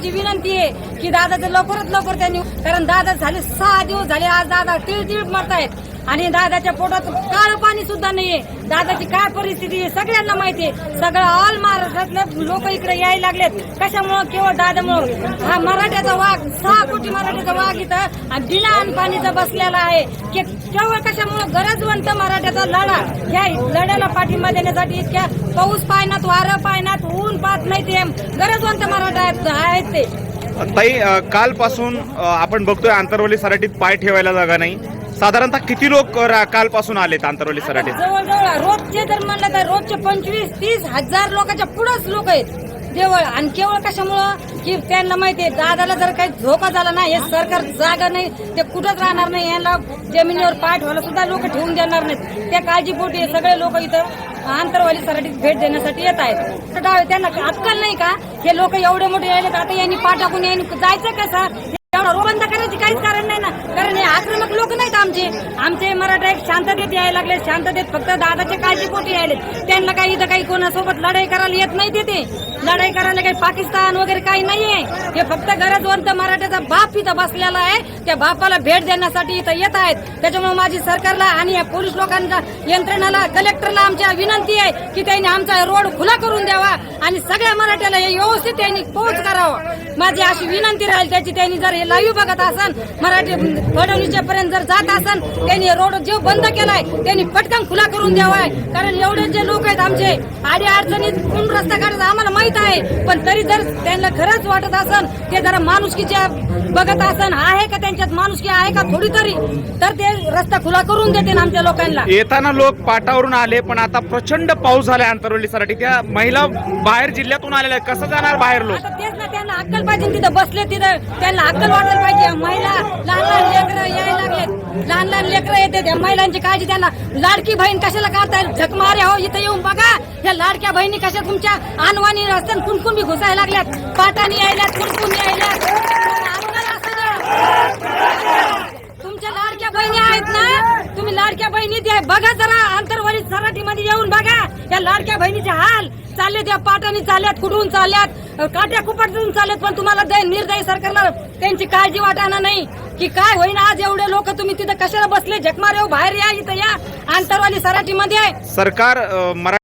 माझी विनंती आहे की दादाचं लवकरात लवकर त्यांनी कारण दादा झाले सहा दिवस झाले आज दादा तिळ तिळ मरतायत. आणि दादाच्या पोटात काळं पाणी सुद्धा नाहीये. दादाची काय परिस्थिती आहे सगळ्यांना माहिती आहे. सगळं ऑल महाराष्ट्रातले लोक इकडे यायला लागलेत. कशामुळं? केवळ दादामुळं. हा मराठ्याचा वाघ सहा कोटी मराठ्याचा वाघ इथं आणि बिना पाणीचा बसलेला आहे. की केवळ कशामुळं? गरजवंत मराठ्याचा लढा. या लढ्याला पाठिंबा देण्यासाठी इतक्या पाऊस पायनात वारं पायनात ऊन पाहत नाही ते. गरजवंत मराठा आहेत- ते. ताई कालपासून आपण बघतोय आंतरवली सराटीत पाय ठेवायला जागा नाही. साधारणतः किती लोक रा- कालपासून आलेत आंतरवली सराटीत? जवळजवळ रोजचे जर म्हणलं तर रोजचे पंचवीस तीस हजार लोकांच्या पुढंच लोक आहेत. देवळ आणि केवळ कशामुळं? की त्यांना माहितीये दादाला जर काही धोका झाला नाही हे सरकार जागा नाही ते कुठंच राहणार नाही यांना जमिनीवर पाय ठेवायला सुद्धा लोक ठेवून देणार नाहीत. त्या काळजीपोटी हे सगळे लोक इथं आंतरवाली सराटीत भेट देण्यासाठी येत आहेत. तर डावे त्यांना अक्कल नाही का? हे लोक एवढे मोठे राहिले आता यांनी पाठ टाकून यांनी जायचं कसं? एवढा रोग बंद करायची काहीच कारण नाही ना. कारण हे आक्रमक लोक नाहीत शांततेत यायला लागले. शांततेत फक्त दादाचे काळजी पोटी यायले त्यांना काही इथं काही कोणासोबत लढाई करायला येत नाही तिथे. लढाई करायला काही पाकिस्तान वगैरे काही नाहीये. हे फक्त गरजवंत मराठ्याचा बाप इथं बसलेला आहे. त्या बापाला भेट देण्यासाठी इथं येत आहेत. त्याच्यामुळे माझी सरकारला आणि या पोलीस लोकांच्या यंत्रणाला कलेक्टरला आमच्या विनंती आहे की त्यांनी आमचा रोड खुला करून द्यावा आणि सगळ्या मराठ्याला हे व्यवस्थित त्यांनी पोहोच करावं. माझी अशी विनंती राहील त्याची. त्यांनी जर हे लाईव्ह बघत असन मराठी फडणवीसच्या पर्यंत जर जात असन त्यांनी रोड जो बंद केलाय त्यांनी पटकन खुला करून द्यावाय. कारण एवढे जे लोक आहेत आमचे आडी अडचणीत कोण रस्ता काढायचा आम्हाला माहीत आहे. पण तरी जर त्यांना खरंच वाटत असन ते जरा माणुसकीच्या बघत असन आहे का त्यांच्यात माणुसकी आहे का थोडी तरी तर ते रस्ता खुला करून देते आमच्या लोकांना. येताना लोक पाटावरून आले पण आता प्रचंड पाऊस झालाय आंतरवली सराटी त्या महिला बाहेर जिल्ह्यातून आलेल्या कसं जाणार बाहेर लोक? तेच ना त्यांना अक्कल पाहिजे तिथं बसले तिथं. त्यांना अक्कल वाटायला पाहिजे. महिला लहान लहान लेकरं यायला लागलेत. लहान लहान लेकरं येते त्या महिलांची काळजी द्यायला लाडकी बहीण कशाला काढताय झकमाऱ्या हो इथं येऊन बघा. या लाडक्या बहिणी कशा तुमच्या आणवानी रस्त्यात कुणकुण बी घुसायला लागल्यात. पाटानी यायल्यात कुणकुण यायल्यात. तुमच्या लाडक्या बहिणी आहेत ना? तुम्ही लाडक्या बहिणी द्या. बघा जरा अंतरवाली सराठी मध्ये येऊन बघा. या लाडक्या बहिणीचे हाल. चालले त्या पाटानी चालल्यात कुठून चालल्यात? काट्या कुपाटून चालत पण तुम्हाला निर्दयी सरकारला त्यांची काळजी वाटाना नाही. की काय होईन आज एवढे लोक तुम्ही तिथं कशाला बसले? झकमार येऊ हो, बाहेर या इथं या. आंतरवाली सराठीमध्ये सरकार मरा